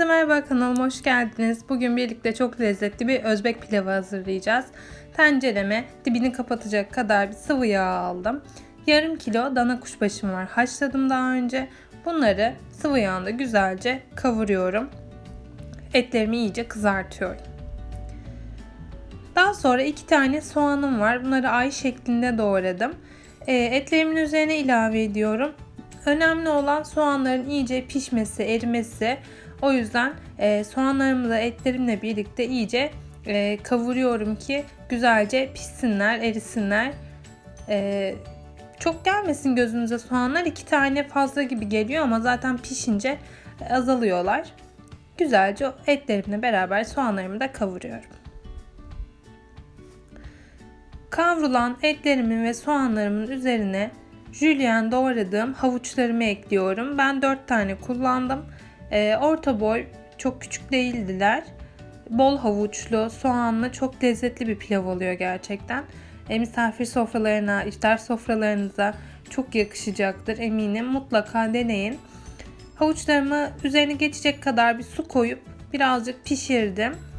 Herkese merhaba kanalıma hoş geldiniz. Bugün birlikte çok lezzetli bir Özbek pilavı hazırlayacağız. Tencereme dibini kapatacak kadar bir sıvı yağ aldım. Yarım kilo dana kuşbaşım var. Haşladım daha önce. Bunları sıvı yağında güzelce kavuruyorum. Etlerimi iyice kızartıyorum. Daha sonra iki tane soğanım var. Bunları ay şeklinde doğradım. E, etlerimin üzerine ilave ediyorum. Önemli olan soğanların iyice pişmesi, erimesi. O yüzden e, soğanlarımı da etlerimle birlikte iyice e, kavuruyorum ki güzelce pişsinler, erisinler. E, çok gelmesin gözünüze soğanlar. iki tane fazla gibi geliyor ama zaten pişince azalıyorlar. Güzelce etlerimle beraber soğanlarımı da kavuruyorum. Kavrulan etlerimin ve soğanlarımın üzerine jülyen doğradığım havuçlarımı ekliyorum. Ben 4 tane kullandım. E, orta boy çok küçük değildiler. Bol havuçlu, soğanlı çok lezzetli bir pilav oluyor gerçekten. E, misafir sofralarına, iftar sofralarınıza çok yakışacaktır eminim. Mutlaka deneyin. Havuçlarımı üzerine geçecek kadar bir su koyup birazcık pişirdim.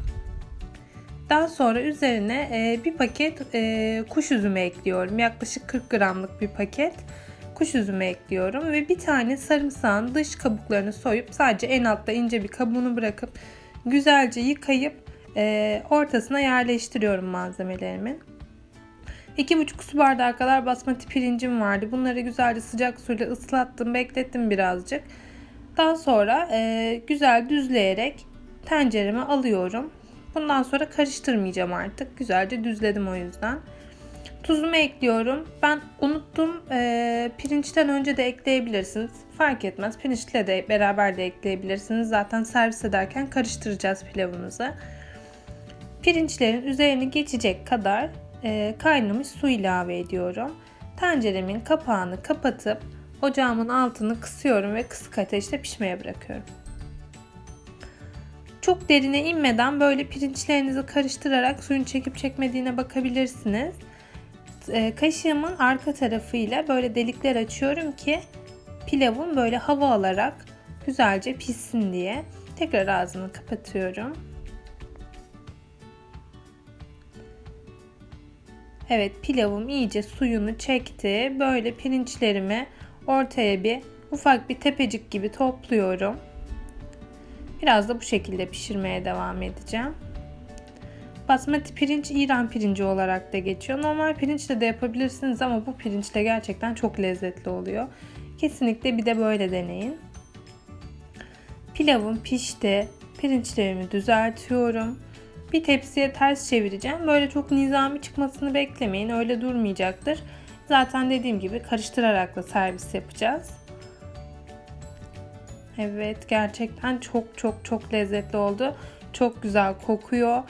Daha sonra üzerine e, bir paket e, kuş üzümü ekliyorum. Yaklaşık 40 gramlık bir paket kuş üzümü ekliyorum ve bir tane sarımsağın dış kabuklarını soyup sadece en altta ince bir kabuğunu bırakıp güzelce yıkayıp e, ortasına yerleştiriyorum malzemelerimin. 2,5 su bardağı kadar basmati pirincim vardı. Bunları güzelce sıcak suyla ıslattım, beklettim birazcık. Daha sonra e, güzel düzleyerek tencereme alıyorum. Bundan sonra karıştırmayacağım artık. Güzelce düzledim o yüzden. Tuzumu ekliyorum. Ben unuttum. E, pirinçten önce de ekleyebilirsiniz. Fark etmez. Pirinçle de beraber de ekleyebilirsiniz. Zaten servis ederken karıştıracağız pilavımızı. Pirinçlerin üzerini geçecek kadar e, kaynamış su ilave ediyorum. Tenceremin kapağını kapatıp ocağımın altını kısıyorum ve kısık ateşte pişmeye bırakıyorum. Çok derine inmeden böyle pirinçlerinizi karıştırarak suyun çekip çekmediğine bakabilirsiniz. E, kaşığımın arka tarafıyla böyle delikler açıyorum ki pilavım böyle hava alarak güzelce pişsin diye. Tekrar ağzını kapatıyorum. Evet pilavım iyice suyunu çekti. Böyle pirinçlerimi ortaya bir ufak bir tepecik gibi topluyorum. Biraz da bu şekilde pişirmeye devam edeceğim. Basmati pirinç İran pirinci olarak da geçiyor. Normal pirinçle de yapabilirsiniz ama bu pirinçle gerçekten çok lezzetli oluyor. Kesinlikle bir de böyle deneyin. Pilavım pişti. Pirinçlerimi düzeltiyorum. Bir tepsiye ters çevireceğim. Böyle çok nizami çıkmasını beklemeyin. Öyle durmayacaktır. Zaten dediğim gibi karıştırarak da servis yapacağız. Evet gerçekten çok çok çok lezzetli oldu. Çok güzel kokuyor.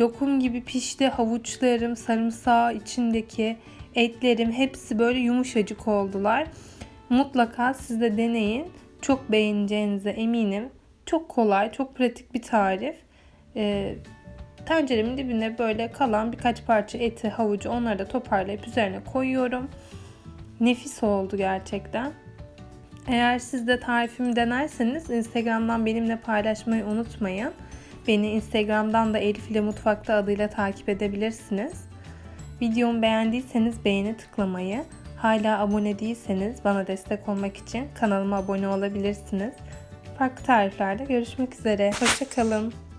Lokum gibi pişti. Havuçlarım, sarımsağı içindeki etlerim hepsi böyle yumuşacık oldular. Mutlaka siz de deneyin. Çok beğeneceğinize eminim. Çok kolay, çok pratik bir tarif. Ee, tenceremin dibine böyle kalan birkaç parça eti, havucu onları da toparlayıp üzerine koyuyorum. Nefis oldu gerçekten. Eğer siz de tarifimi denerseniz Instagram'dan benimle paylaşmayı unutmayın. Beni Instagram'dan da Elif ile Mutfakta adıyla takip edebilirsiniz. Videomu beğendiyseniz beğeni tıklamayı, hala abone değilseniz bana destek olmak için kanalıma abone olabilirsiniz. Farklı tariflerde görüşmek üzere. Hoşçakalın.